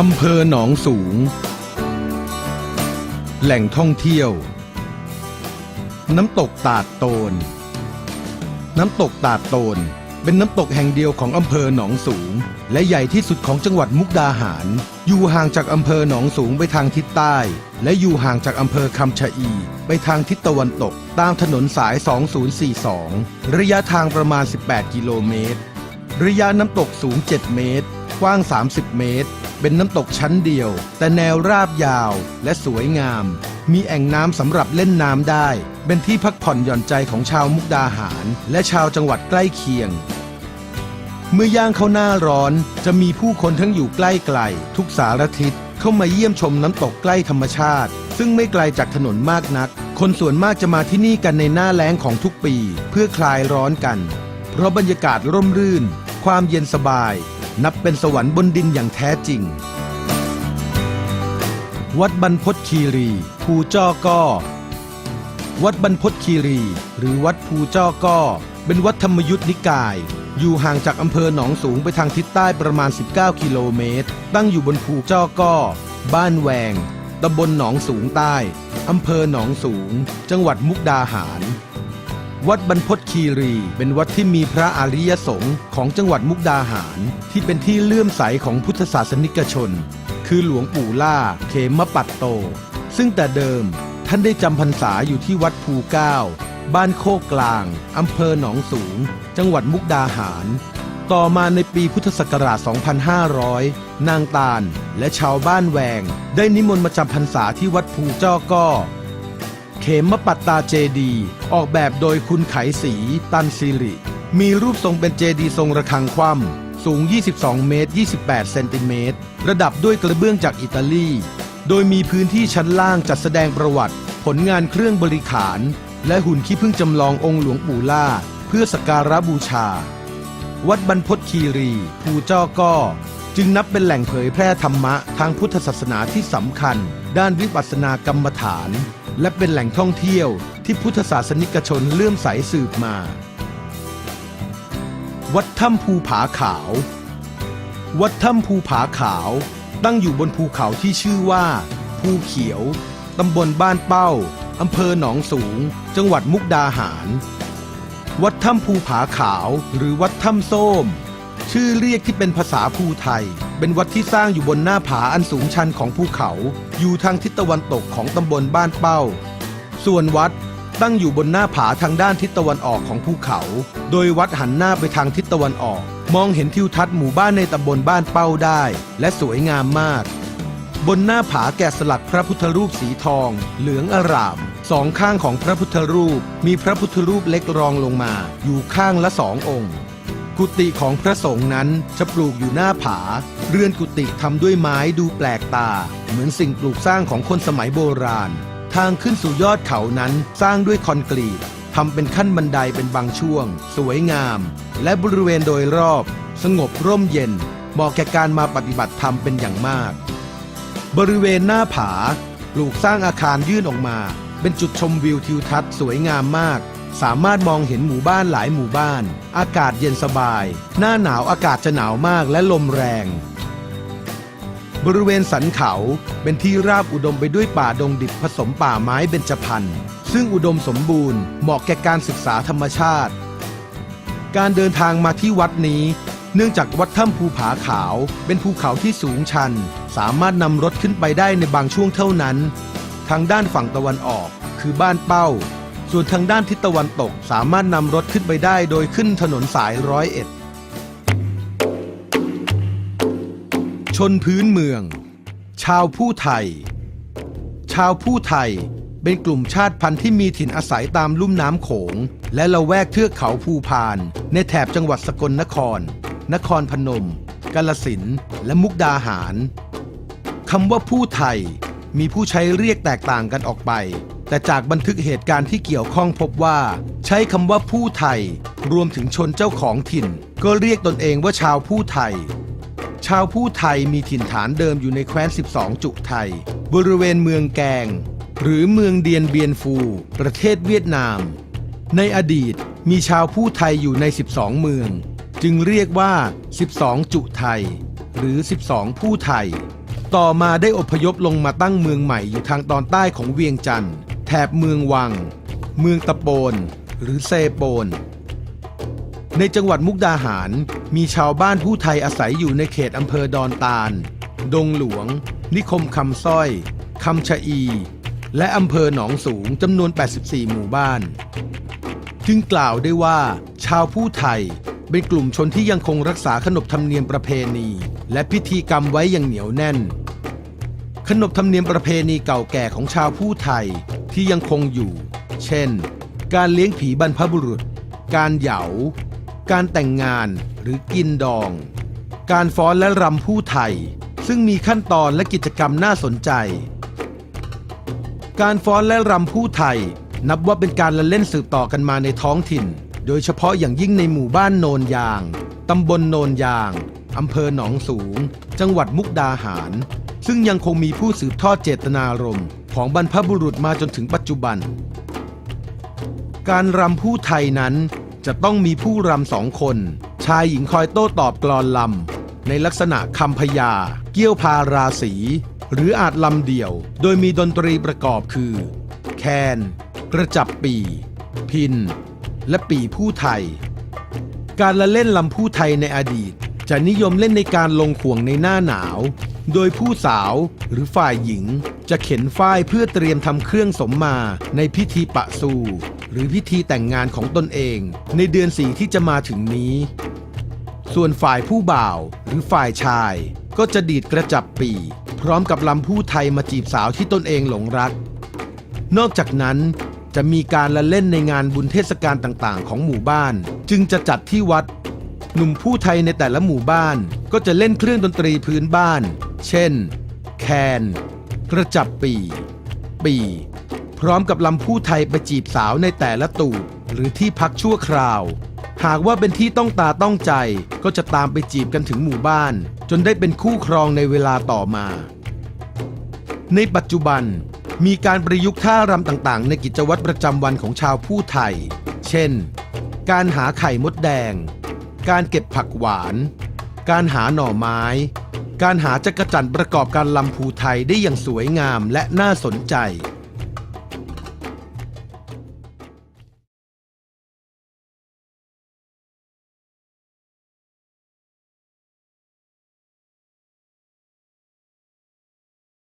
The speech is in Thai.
อำเภอหนองสูง แหล่งท่องเที่ยว น้ำตกตาดโตน น้ำตกตาดโตน เป็นน้ำตกแห่งเดียวของอำเภอหนองสูง และใหญ่ที่สุดของจังหวัดมุกดาหาร อยู่ห่างจากอำเภอหนองสูงไปทางทิศใต้ และอยู่ห่างจากอำเภอคำชะอี ไปทางทิศตะวันตก ตามถนนสาย 2042 ระยะทางประมาณ 18 กิโลเมตร ระยะน้ำตกสูง 7 เมตร กว้าง 30 เมตร เป็นน้ำตกชั้นเดียว แต่แนวราบยาวและสวยงาม มีแอ่งน้ำสำหรับเล่นน้ำได้ เป็นที่พักผ่อนหย่อนใจของชาวมุกดาหาร และชาวจังหวัดใกล้เคียง เมื่อย่างเข้าหน้าร้อนจะมีผู้คนทั้งอยู่ใกล้ไกล ทุกสารทิศเข้ามาเยี่ยมชมน้ำตกใกล้ธรรมชาติ ซึ่งไม่ไกลจากถนนมากนัก คนส่วนมากจะมาที่นี่กันในหน้าแล้งของทุกปี เพื่อคลายร้อนกัน เพราะบรรยากาศร่มรื่น ความเย็นสบาย นับเป็นสวรรค์บนดินอย่างแท้จริง วัดบรรพตคีรี ภูจ้อก้อวัดบรรพตคีรี หรือวัดภูจ้อก้อเป็นวัดธรรมยุทธนิกาย อยู่ห่างจากอำเภอหนองสูงไปทางทิศใต้ประมาณ 19 กิโลเมตร ตั้งอยู่บนภูจ้อก้อบ้านแวงตำบลหนองสูงใต้ อำเภอหนองสูง จังหวัดมุกดาหาร วัดบรรพตคีรี เป็นวัดที่มีพระอริยสงฆ์ของจังหวัดมุกดาหาร ที่เป็นที่เลื่อมใสของพุทธศาสนิกชน คือหลวงปู่ล่าเขมปัตโต ซึ่งแต่เดิมท่านได้จำพรรษาอยู่ที่วัดภูเก้า บ้านโคกกลางอำเภอหนองสูง จังหวัดมุกดาหาร ต่อมาในปีพุทธศักราช 2500 นางตาลและชาวบ้านแวง ได้นิมนต์มาจำพรรษาที่วัดภูเจ้อก้อ เขมปัตตาเจดี ออกแบบโดยคุณไขศรีตันซิริ มีรูปทรงเป็นเจดีทรงระฆังคว่ำสูง 22 เมตร 28 เซนติเมตร ระดับด้วยกระเบื้องจากอิตาลี โดยมีพื้นที่ชั้นล่างจัดแสดงประวัติ ผลงานเครื่องบริขาร และหุ่นขี้ผึ้งจำลององค์หลวงปู่ล่า เพื่อสการะบูชา วัดบรรพตคีรี ภูจ้อก้อจึงนับเป็นแหล่งเผยแพร่ธรรมะทางพุทธศาสนาที่สำคัญ ด้านวิปัสสนากรรมฐาน และเป็นแหล่งท่องเที่ยวที่พุทธศาสนิกชนเลื่อมใสสืบมา วัดถ้ำภูผาขาว วัดถ้ำภูผาขาว ตั้งอยู่บนภูเขาที่ชื่อว่า ภูเขียว ตำบลบ้านเป้า อำเภอหนองสูง จังหวัดมุกดาหาร วัดถ้ำภูผาขาว หรือวัดถ้ำส้ม ชื่อเรียกที่เป็นภาษาภูไทย เป็นวัดที่สร้างอยู่บนหน้าผาอันสูงชันของภูเขา อยู่ทางทิศตะวันตกของตำบลบ้านเป้า ส่วนวัดตั้งอยู่บนหน้าผาทางด้านทิศตะวันออกของภูเขา โดยวัดหันหน้าไปทางทิศตะวันออก มองเห็นทิวทัศน์หมู่บ้านในตำบลบ้านเป้าได้ และสวยงามมาก บนหน้าผาแกะสลักพระพุทธรูปสีทอง เหลืองอร่าม สองข้างของพระพุทธรูป มีพระพุทธรูปเล็กรองลงมา อยู่ข้างละสององค์ กุฏิของพระสงฆ์นั้นจะปลูกอยู่หน้าผา เรือนกุฏิทำด้วยไม้ดูแปลกตา เหมือนสิ่งปลูกสร้างของคนสมัยโบราณ ทางขึ้นสู่ยอดเขานั้นสร้างด้วยคอนกรีตทำเป็นขั้นบันไดเป็นบางช่วง สวยงาม และบริเวณโดยรอบ สงบร่มเย็น เหมาะแก่การมาปฏิบัติธรรมเป็นอย่างมาก บริเวณหน้าผา ปลูกสร้างอาคารยื่นออกมา เป็นจุดชมวิวทิวทัศน์สวยงามมาก สามารถมองเห็นหมู่บ้านหลายหมู่บ้าน อากาศเย็นสบาย หน้าหนาวอากาศจะหนาวมากและลมแรง บริเวณสันเขาเป็นที่ราบอุดมไปด้วยป่าดงดิบผสมป่าไม้เบญจพรรณซึ่งอุดมสมบูรณ์เหมาะแก่การศึกษาธรรมชาติ การเดินทางมาที่วัดนี้ เนื่องจากวัดถ้ำภูผาขาว เป็นภูเขาที่สูงชัน สามารถนำรถขึ้นไปได้ในบางช่วงเท่านั้น ทางด้านฝั่งตะวันออกคือบ้านเป้า ส่วนทางด้านทิศตะวันตกสามารถนำรถขึ้นไปได้โดยขึ้นถนนสายร้อยเอ็ด ชนพื้นเมือง ชาวผู้ไทย ชาวผู้ไทยเป็นกลุ่มชาติพันธุ์ที่มีถิ่นอาศัยตามลุ่มน้ำโขง และละแวกเทือกเขาภูพาน ในแถบจังหวัดสกลนคร นครพนม กาลสินธุ์และมุกดาหารคำว่าผู้ไทยมีผู้ใช้เรียกแตกต่างกันออกไป แต่จากบันทึกเหตุการณ์ที่เกี่ยวข้องพบว่า ใช้คำว่าผู้ไทย รวมถึงชนเจ้าของถิ่น ก็เรียกตนเองว่าชาวผู้ไทย ชาวผู้ไทยมีถิ่นฐานเดิมอยู่ในแคว้น 12 จุไทย บริเวณเมืองแกง หรือเมืองเดียนเบียนฟู ประเทศเวียดนาม ในอดีตมีชาวผู้ไทยอยู่ใน 12 เมือง จึงเรียกว่า 12 จุไทย หรือ 12 ผู้ไทย ต่อมาได้อพยพลงมาตั้งเมืองใหม่อยู่ทางตอนใต้ของเวียงจันทร์ ถบเมืองวัง เมืองตะโปน หรือเซโปน ในจังหวัดมุกดาหาร มีชาวบ้านผู้ไทยอาศัยอยู่ในเขตอำเภอดอนตาล ดงหลวง นิคมคำสร้อยคำชะอี และอำเภอหนองสูงจำนวน 84 หมู่บ้าน จึงกล่าวได้ว่า ชาวผู้ไทยเป็นกลุ่มชนที่ยังคงรักษาขนบธรรมเนียมประเพณี และพิธีกรรมไว้อย่างเหนียวแน่น ขนบธรรมเนียมประเพณีเก่าแก่ของชาวผู้ไทย ที่ยังคงอยู่ เช่น การเลี้ยงผีบรรพบุรุษ การเหยา การแต่งงานหรือกินดอง การฟ้อนและรำผู้ไทย ซึ่งมีขั้นตอนและกิจกรรมน่าสนใจ การฟ้อนและรำผู้ไทย นับว่าเป็นการละเล่นสืบต่อกันมาในท้องถิ่น โดยเฉพาะอย่างยิ่งในหมู่บ้านโนนยางตำบลโนนยางอำเภอหนองสูง จังหวัดมุกดาหาร ซึ่งยังคงมีผู้สืบทอดเจตนารมณ์ ของบรรพบุรุษมาจนถึงปัจจุบัน การรำผู้ไทยนั้นจะต้องมีผู้รำสองคน ชายหญิงคอยโต้ตอบกลอนลำ ในลักษณะคำพยา เกี้ยวพาราศีหรืออาจลำเดี่ยว โดยมีดนตรีประกอบคือ แคน กระจับปี พิน และปีผู้ไทย การละเล่นลำผู้ไทยในอดีต จะนิยมเล่นในการลงข่วงในหน้าหนาว โดยผู้สาวหรือฝ่ายหญิง จะเข็นฝ้ายเพื่อเตรียมทำเครื่องสมมาในพิธีปะสูหรือพิธีแต่งงานของตนเอง ในเดือนสีที่จะมาถึงนี้ ส่วนฝ่ายผู้บ่าวหรือฝ่ายชาย ก็จะดีดกระจับปี พร้อมกับลำผู้ไทยมาจีบสาวที่ตนเองหลงรัก นอกจากนั้นจะมีการละเล่นในงานบุญเทศกาลต่างๆ ของหมู่บ้าน จึงจะจัดที่วัด หนุ่มผู้ไทยในแต่ละหมู่บ้านก็จะเล่นเครื่องดนตรีพื้นบ้าน เช่น แคน กระจับปี ปี พร้อมกับลำผู้ไทยไปจีบสาวในแต่ละตูบหรือที่พักชั่วคราว หากว่าเป็นที่ต้องตาต้องใจก็จะตามไปจีบกันถึงหมู่บ้าน จนได้เป็นคู่ครองในเวลาต่อมา ในปัจจุบันมีการประยุกต์ท่ารำต่างๆ ในกิจวัตรประจำวันของชาวผู้ไทย เช่น การหาไข่มดแดง การเก็บผักหวาน การหาหน่อไม้ การหาจักรจั่นประกอบการลำภูไทยได้อย่างสวยงามและน่าสนใจ